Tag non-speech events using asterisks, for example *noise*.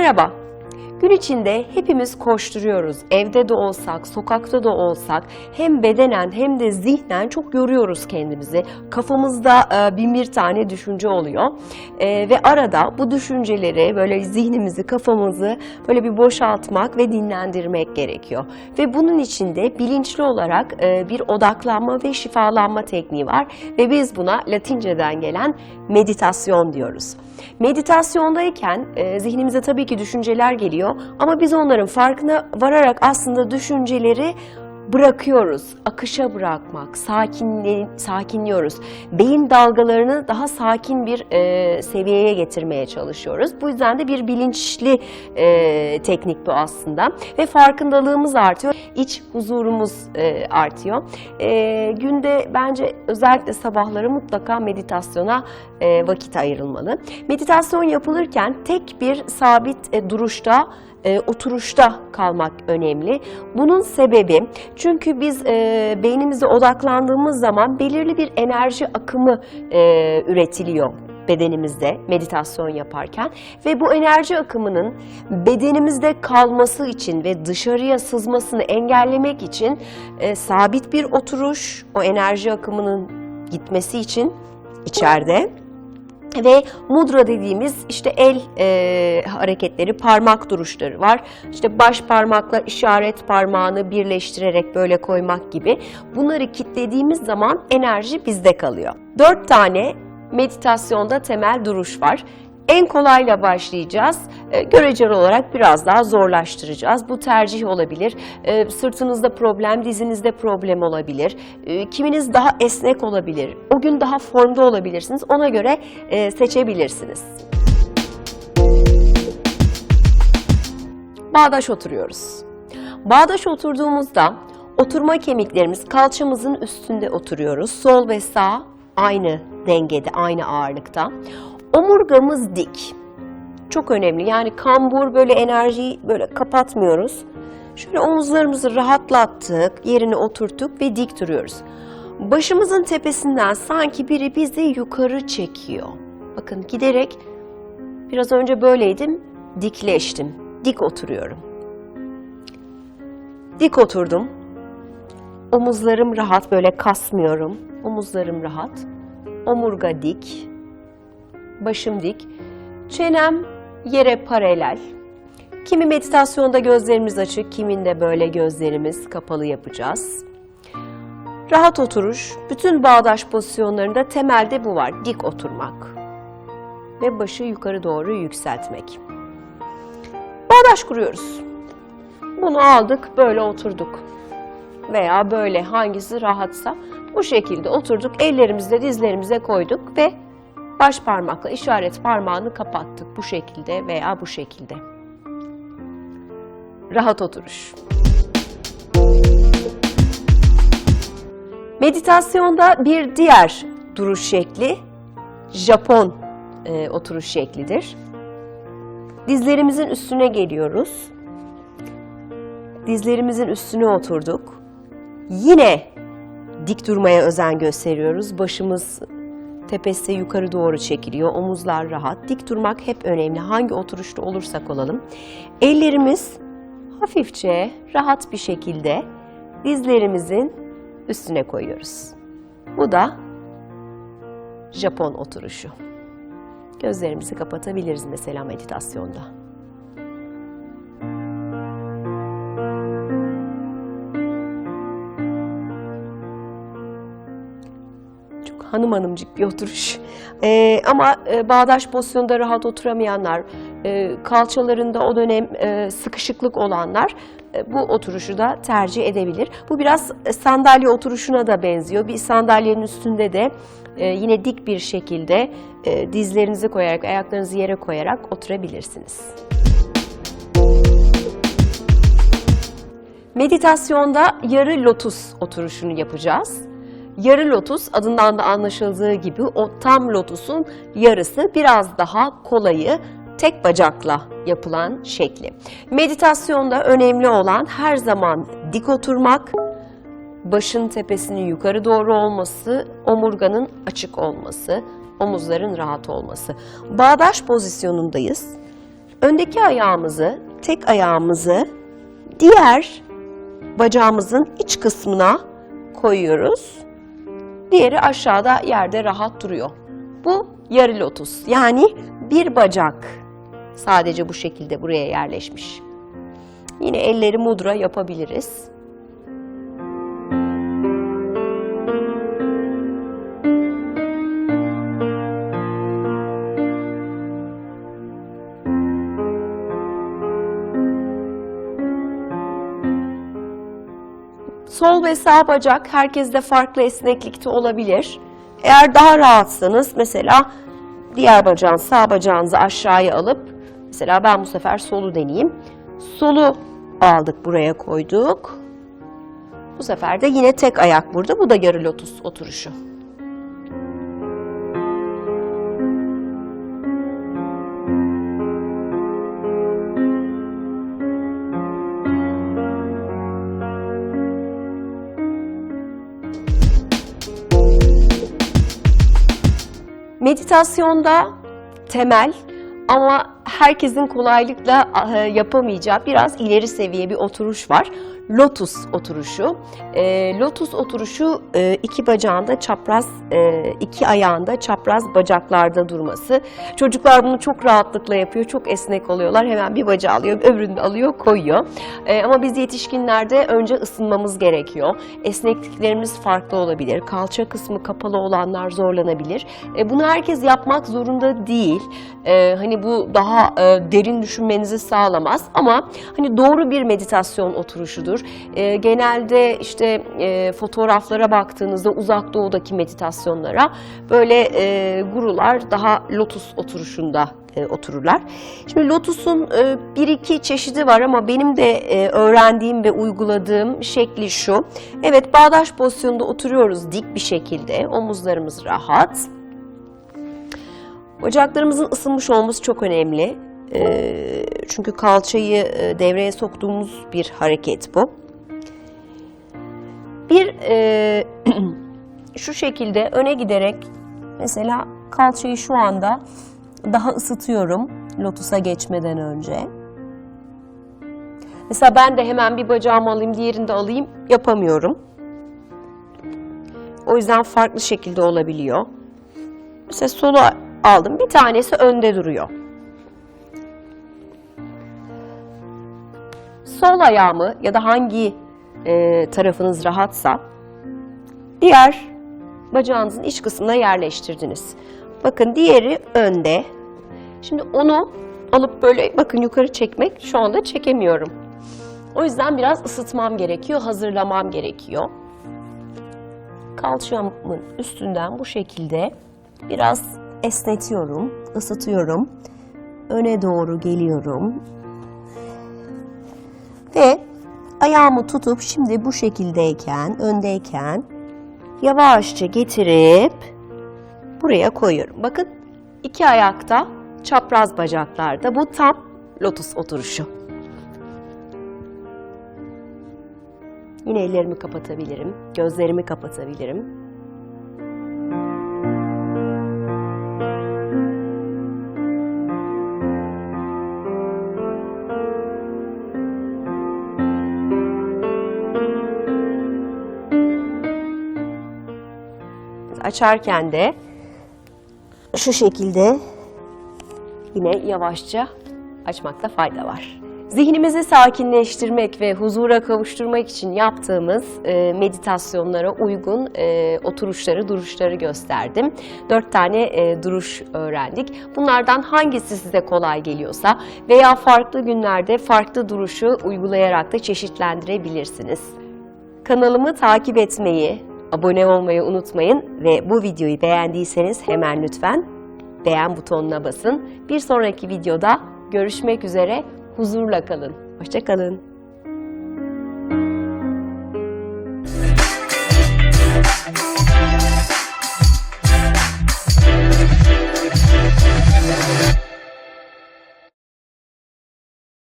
Merhaba. Gün içinde hepimiz koşturuyoruz. Evde de olsak, sokakta da olsak hem bedenen hem de zihnen çok yoruyoruz kendimizi. Kafamızda e, bin bir tane düşünce oluyor. E, ve arada bu düşünceleri böyle zihnimizi, kafamızı böyle bir boşaltmak ve dinlendirmek gerekiyor. Ve bunun içinde bilinçli olarak e, bir odaklanma ve şifalanma tekniği var ve biz buna Latinceden gelen meditasyon diyoruz. Meditasyondayken e, zihnimize tabii ki düşünceler geliyor ama biz onların farkına vararak aslında düşünceleri bırakıyoruz. Akışa bırakmak, sakinle, sakinliyoruz. Beyin dalgalarını daha sakin bir e, seviyeye getirmeye çalışıyoruz. Bu yüzden de bir bilinçli e, teknik bu aslında. Ve farkındalığımız artıyor, iç huzurumuz e, artıyor. E, günde bence özellikle sabahları mutlaka meditasyona e, vakit ayrılmalı. Meditasyon yapılırken tek bir sabit e, duruşta e, oturuşta kalmak önemli. Bunun sebebi çünkü biz e, beynimize odaklandığımız zaman belirli bir enerji akımı e, üretiliyor bedenimizde meditasyon yaparken ve bu enerji akımının bedenimizde kalması için ve dışarıya sızmasını engellemek için e, sabit bir oturuş o enerji akımının gitmesi için içeride ve mudra dediğimiz işte el e, hareketleri, parmak duruşları var. İşte baş parmakla işaret parmağını birleştirerek böyle koymak gibi. Bunları kitlediğimiz zaman enerji bizde kalıyor. Dört tane meditasyonda temel duruş var. En kolayla başlayacağız. E, göreceli olarak biraz daha zorlaştıracağız. Bu tercih olabilir. E, sırtınızda problem, dizinizde problem olabilir. E, kiminiz daha esnek olabilir. O gün daha formda olabilirsiniz. Ona göre e, seçebilirsiniz. Bağdaş oturuyoruz. Bağdaş oturduğumuzda oturma kemiklerimiz kalçamızın üstünde oturuyoruz. Sol ve sağ aynı dengede, aynı ağırlıkta. Omurgamız dik. Çok önemli. Yani kambur böyle enerjiyi böyle kapatmıyoruz. Şöyle omuzlarımızı rahatlattık, yerine oturttuk ve dik duruyoruz. Başımızın tepesinden sanki biri bizi yukarı çekiyor. Bakın giderek biraz önce böyleydim, dikleştim. Dik oturuyorum. Dik oturdum. Omuzlarım rahat, böyle kasmıyorum. Omuzlarım rahat. Omurga dik. Başım dik. Çenem yere paralel. Kimi meditasyonda gözlerimiz açık, kiminde böyle gözlerimiz kapalı yapacağız. Rahat oturuş, bütün bağdaş pozisyonlarında temelde bu var. Dik oturmak ve başı yukarı doğru yükseltmek. Bağdaş kuruyoruz. Bunu aldık, böyle oturduk. Veya böyle hangisi rahatsa bu şekilde oturduk. Ellerimizi de dizlerimize koyduk ve baş parmakla işaret parmağını kapattık. Bu şekilde veya bu şekilde. Rahat oturuş. Meditasyonda bir diğer duruş şekli Japon e, oturuş şeklidir. Dizlerimizin üstüne geliyoruz. Dizlerimizin üstüne oturduk. Yine dik durmaya özen gösteriyoruz. Başımız tepesi yukarı doğru çekiliyor. Omuzlar rahat. Dik durmak hep önemli. Hangi oturuşta olursak olalım. Ellerimiz hafifçe, rahat bir şekilde dizlerimizin üstüne koyuyoruz. Bu da Japon oturuşu. Gözlerimizi kapatabiliriz mesela meditasyonda. Hanım hanımcık bir oturuş. Ee, ama e, bağdaş pozisyonda rahat oturamayanlar, e, kalçalarında o dönem e, sıkışıklık olanlar e, bu oturuşu da tercih edebilir. Bu biraz e, sandalye oturuşuna da benziyor. Bir sandalyenin üstünde de e, yine dik bir şekilde e, dizlerinizi koyarak, ayaklarınızı yere koyarak oturabilirsiniz. Meditasyonda yarı lotus oturuşunu yapacağız. Yarı lotus adından da anlaşıldığı gibi o tam lotusun yarısı biraz daha kolayı tek bacakla yapılan şekli. Meditasyonda önemli olan her zaman dik oturmak, başın tepesinin yukarı doğru olması, omurganın açık olması, omuzların rahat olması. Bağdaş pozisyonundayız. öndeki ayağımızı, tek ayağımızı diğer bacağımızın iç kısmına koyuyoruz. Diğeri aşağıda yerde rahat duruyor. Bu yarı lotus. Yani bir bacak sadece bu şekilde buraya yerleşmiş. Yine elleri mudra yapabiliriz. Sol ve sağ bacak herkeste farklı esneklikte olabilir. Eğer daha rahatsanız mesela diğer bacağın sağ bacağınızı aşağıya alıp mesela ben bu sefer solu deneyeyim. Solu aldık buraya koyduk. Bu sefer de yine tek ayak burada. Bu da yarı lotus oturuşu. Meditasyonda temel ama herkesin kolaylıkla e, yapamayacağı biraz ileri seviye bir oturuş var. Lotus oturuşu. E, lotus oturuşu e, iki bacağında çapraz, e, iki ayağında çapraz bacaklarda durması. Çocuklar bunu çok rahatlıkla yapıyor, çok esnek oluyorlar. Hemen bir bacağı alıyor, öbürünü alıyor, koyuyor. E, ama biz yetişkinlerde önce ısınmamız gerekiyor. Esnekliklerimiz farklı olabilir. Kalça kısmı kapalı olanlar zorlanabilir. E, bunu herkes yapmak zorunda değil. E, hani bu daha e, derin düşünmenizi sağlamaz ama hani doğru bir meditasyon oturuşudur. E, genelde işte e, fotoğraflara baktığınızda uzak doğudaki meditasyonlara böyle e, gurular daha lotus oturuşunda e, otururlar. Şimdi lotusun e, bir iki çeşidi var ama benim de e, öğrendiğim ve uyguladığım şekli şu. Evet bağdaş pozisyonda oturuyoruz dik bir şekilde. Omuzlarımız rahat. Bacaklarımızın ısınmış olması çok önemli. E, çünkü kalçayı e, devreye soktuğumuz bir hareket bu. Bir e, *clears throat* şu şekilde öne giderek mesela kalçayı şu anda daha ısıtıyorum lotusa geçmeden önce. Mesela ben de hemen bir bacağımı alayım, diğerini de alayım yapamıyorum. O yüzden farklı şekilde olabiliyor. Mesela solu aldım. Bir tanesi önde duruyor. Sol ayağımı ya da hangi e, tarafınız rahatsa diğer bacağınızın iç kısmına yerleştirdiniz. Bakın diğeri önde. Şimdi onu alıp böyle bakın yukarı çekmek şu anda çekemiyorum. O yüzden biraz ısıtmam gerekiyor, hazırlamam gerekiyor. Kalçamın üstünden bu şekilde biraz esnetiyorum, ısıtıyorum. Öne doğru geliyorum. Ve ayağımı tutup şimdi bu şekildeyken, öndeyken yavaşça getirip buraya koyuyorum. Bakın iki ayakta çapraz bacaklarda bu tam lotus oturuşu. Yine ellerimi kapatabilirim, gözlerimi kapatabilirim. Açarken de şu şekilde yine yavaşça açmakta fayda var. Zihnimizi sakinleştirmek ve huzura kavuşturmak için yaptığımız e, meditasyonlara uygun e, oturuşları, duruşları gösterdim. Dört tane e, duruş öğrendik. Bunlardan hangisi size kolay geliyorsa veya farklı günlerde farklı duruşu uygulayarak da çeşitlendirebilirsiniz. Kanalımı takip etmeyi, abone olmayı unutmayın ve bu videoyu beğendiyseniz hemen lütfen beğen butonuna basın. Bir sonraki videoda görüşmek üzere. Huzurla kalın. Hoşçakalın.